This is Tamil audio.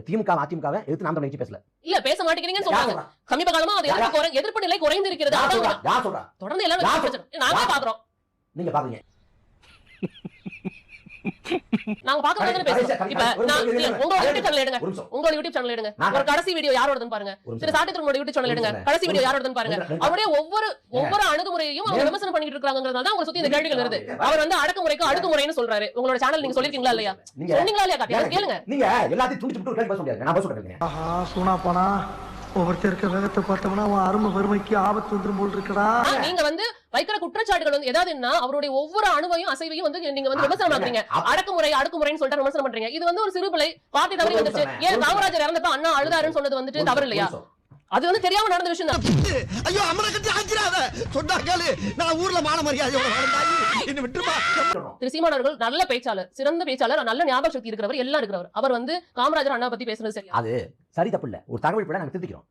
இப்ப திமுக அதிமுகவை நாம் கட்சி பேசல. இல்ல பேச மாட்டேங்கிறீங்கன்னு சொல்றாங்க. சொல்றா? சமீப காலமா அது எதிர்ப்பு எதிர்ப்பு நிலை குறைந்து இருக்கிறது தொடர்ந்து எல்லாரும். நாங்க பாக்குறோம். நீங்க பாக்குறீங்க. நாங்க தானே கடைசி- பேசுறோம். இப்ப நான். உங்க யூடியூப் சேனல் எடுங்க. உங்க யூடியூப் சேனல் எடுங்க. ஒரு கடைசி வீடியோ யாரோடதுன்னு பாருங்க. திரு நிமிஷம். சாட்டி திருமண யூடியூப் சேனல் எடுங்க. கடைசி வீடியோ. யாரோடதுன்னு பாருங்க. அவருடைய ஒவ்வொரு ஒவ்வொரு அணுகுமுறையையும் அவங்க? விமர்சனம் பண்ணிட்டு இருக்காங்கிறதால தான் சுத்தி இந்த கேள்விகள் வருது. அவர் வந்து அடக்குமுறைக்கு அடுக்குமுறைன்னு சொல்றாரு. உங்களோட சேனல் நீங்க சொல்லிருக்கீங்களா இல்லையா? நீங்க சொன்னீங்களா இல்லையா அதை கேளுங்க. நீங்க எல்லாத்தையும் துணிச்சு விட்டு கேள்வி பேச முடியாது. நான் சொல்றேன் ஆஹா சூனா போனா ஒவ்வொருத்தர் இருக்க வேகத்தை பார்த்தோம்னா அவன் அருமை வறுமைக்கு ஆபத்து வந்துரும் போல் இருக்கடா. நீங்க வந்து வைக்கிற குற்றச்சாட்டுகள் வந்து ஏதாவதுன்னா அவருடைய ஒவ்வொரு அணுவையும் அசைவையும் வந்து நீங்க வந்து விமர்சனம் பண்றீங்க. அடக்குமுறை அடுக்குமுறைன்னு சொல்லிட்டு விமர்சனம் பண்றீங்க. இது வந்து ஒரு சிறு பிள்ளை பார்ட்டி தவறி வந்துச்சு ஏன் காமராஜர் இறந்தப்ப அண்ணா அழுதாருன்னு சொன்னது வந்துட்டு தவறு இல்லையா? அது வந்து தெரியாம நடந்த விஷயம் தான் ஐயோ அம்மனை கட்டி ஆச்சிராத சொன்னா கேளு. நான் ஊர்ல மான மரியாதையோட வாழ்ந்தாயி. என்ன விட்டுருமா திரு சீமான் அவர்கள் நல்ல பேச்சாளர் சிறந்த பேச்சாளர் நல்ல ஞாபக சக்தி இருக்கிறவர் எல்லாம் இருக்கிறவர். அவர் வந்து காமராஜர் அண்ணா பத்தி பேசுறது சரியா? அது சரி தப்பு இல்ல. ஒரு தகவல் பட நாங்க திருத்திக்கிறோம்